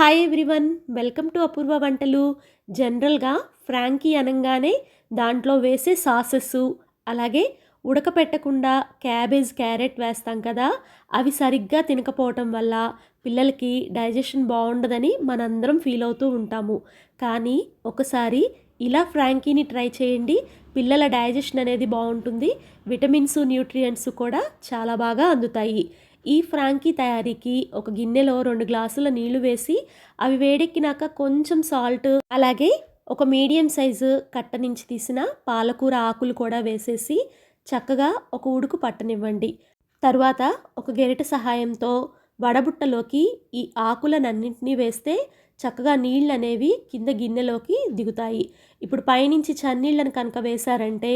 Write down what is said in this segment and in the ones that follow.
Hi everyone welcome to Apoorva వంటలు జనరల్గా Frankie అనగానే దాంట్లో వేసే సాసెస్ అలాగే ఉడకపెట్టకుండా క్యాబేజ్ క్యారెట్ వేస్తాం కదా అవి సరిగ్గా తినకపోవటం వల్ల పిల్లలకి డైజెషన్ బాగుండదని మనందరం ఫీల్ అవుతూ ఉంటాము. కానీ ఒకసారి ఇలా ఫ్రాంకీని ట్రై చేయండి పిల్లల డైజెషన్ అనేది బాగుంటుంది విటమిన్స్ న్యూట్రియంట్స్ కూడా చాలా బాగా అందుతాయి. ఈ ఫ్రాంకీ తయారీకి ఒక గిన్నెలో రెండు గ్లాసుల నీళ్ళు వేసి అవి వేడెక్కినాక కొంచెం సాల్ట్ అలాగే ఒక మీడియం సైజు కట్ట నుంచి తీసిన పాలకూర ఆకులు కూడా వేసేసి చక్కగా ఒక ఉడుకు పట్టనివ్వండి. తర్వాత ఒక గెరిట సహాయంతో వడబుట్టలోకి ఈ ఆకులనన్నింటినీ వేస్తే చక్కగా నీళ్ళు అనేవి కింద గిన్నెలోకి దిగుతాయి. ఇప్పుడు పైనుంచి చన్నీళ్ళని కనుక వేశారంటే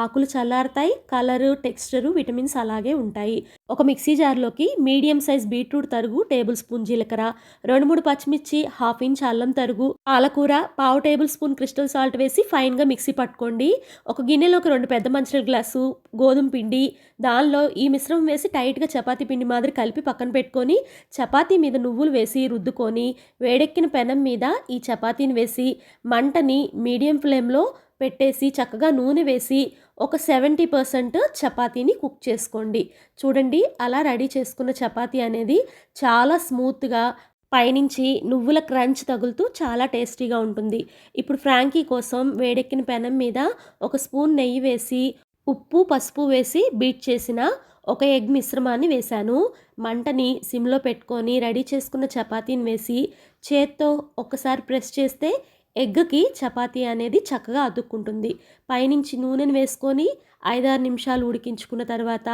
ఆకులు చల్లారుతాయి కలరు టెక్స్చరు విటమిన్స్ అలాగే ఉంటాయి. ఒక మిక్సీ జార్లోకి మీడియం సైజ్ బీట్రూట్ తరుగు టేబుల్ స్పూన్ జీలకర్ర రెండు మూడు పచ్చిమిర్చి హాఫ్ ఇంచ్ అల్లం తరుగు పాలకూర పావు టేబుల్ స్పూన్ క్రిస్టల్ సాల్ట్ వేసి ఫైన్గా మిక్సీ పట్టుకోండి. ఒక గిన్నెలోకి రెండు పెద్ద మంచిల గ్లాసు గోధుమ పిండి దానిలో ఈ మిశ్రమం వేసి టైట్గా చపాతీ పిండి మాదిరి కలిపి పక్కన పెట్టుకొని చపాతీ మీద నువ్వులు వేసి రుద్దుకొని వేడెక్కిన పెనం మీద ఈ చపాతీని వేసి మంటని మీడియం ఫ్లేమ్లో పెట్టేసి చక్కగా నూనె వేసి ఒక సెవెంటీ పర్సెంట్ చపాతీని కుక్ చేసుకోండి. చూడండి అలా రెడీ చేసుకున్న చపాతీ అనేది చాలా స్మూత్గా పైనుంచి నువ్వుల క్రంచ్ తగులుతూ చాలా టేస్టీగా ఉంటుంది. ఇప్పుడు ఫ్రాంకీ కోసం వేడెక్కిన పెనం మీద ఒక స్పూన్ నెయ్యి వేసి ఉప్పు పసుపు వేసి బీట్ చేసిన ఒక ఎగ్ మిశ్రమాన్ని వేశాను. మంటని సిమ్లో పెట్టుకొని రెడీ చేసుకున్న చపాతీని వేసి చేత్తో ఒకసారి ప్రెస్ చేస్తే ఎగ్కి చపాతీ అనేది చక్కగా అతుక్కుంటుంది. పైనుంచి నూనెను వేసుకొని ఐదారు నిమిషాలు ఉడికించుకున్న తర్వాత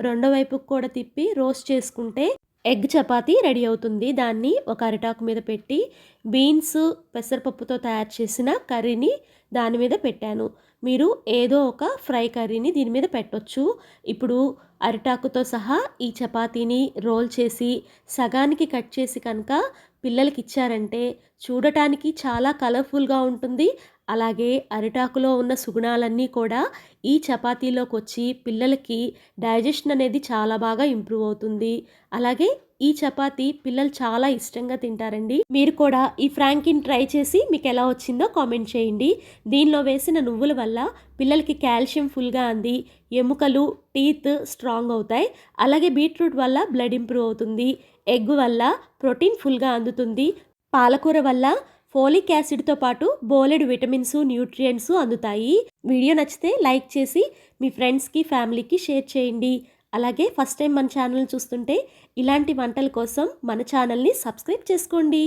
రెండో వైపుకు కూడా తిప్పి రోస్ట్ చేసుకుంటే ఎగ్ చపాతీ రెడీ అవుతుంది. దాన్ని ఒక అరిటాకు మీద పెట్టి బీన్స్ పెసరపప్పుతో తయారు చేసిన కర్రీని దాని మీద పెట్టాను. మీరు ఏదో ఒక ఫ్రై కర్రీని దీని మీద పెట్టొచ్చు. ఇప్పుడు అరిటాకుతో సహా ఈ చపాతీని రోల్ చేసి సగానికి కట్ చేసి కనుక పిల్లలకి ఇచ్చారంటే చూడటానికి చాలా కలర్ఫుల్గా ఉంటుంది. అలాగే అరిటాకులో ఉన్న సుగుణాలన్నీ కూడా ఈ చపాతీలోకి వచ్చి పిల్లలకి డైజెషన్ అనేది చాలా బాగా ఇంప్రూవ్ అవుతుంది. అలాగే ఈ చపాతీ పిల్లలు చాలా ఇష్టంగా తింటారండి. మీరు కూడా ఈ ఫ్రాంకిన్ ట్రై చేసి మీకు ఎలా వచ్చిందో కామెంట్ చేయండి. దీనిలో వేసిన నువ్వుల వల్ల పిల్లలకి కాల్షియం ఫుల్గా అంది. ఎముకలు టీత్ స్ట్రాంగ్ అవుతాయి. అలాగే బీట్రూట్ వల్ల బ్లడ్ ఇంప్రూవ్ అవుతుంది. ఎగ్ వల్ల ప్రోటీన్ ఫుల్గా అందుతుంది. పాలకూర వల్ల ఫోలిక్ యాసిడ్తో పాటు బోలెడు విటమిన్స్ న్యూట్రియంట్స్ అందుతాయి. వీడియో నచ్చితే లైక్ చేసి మీ ఫ్రెండ్స్కి ఫ్యామిలీకి షేర్ చేయండి. అలాగే ఫస్ట్ టైం మన ఛానల్ చూస్తుంటే ఇలాంటి వంటల కోసం మన ఛానల్ని సబ్స్క్రైబ్ చేసుకోండి.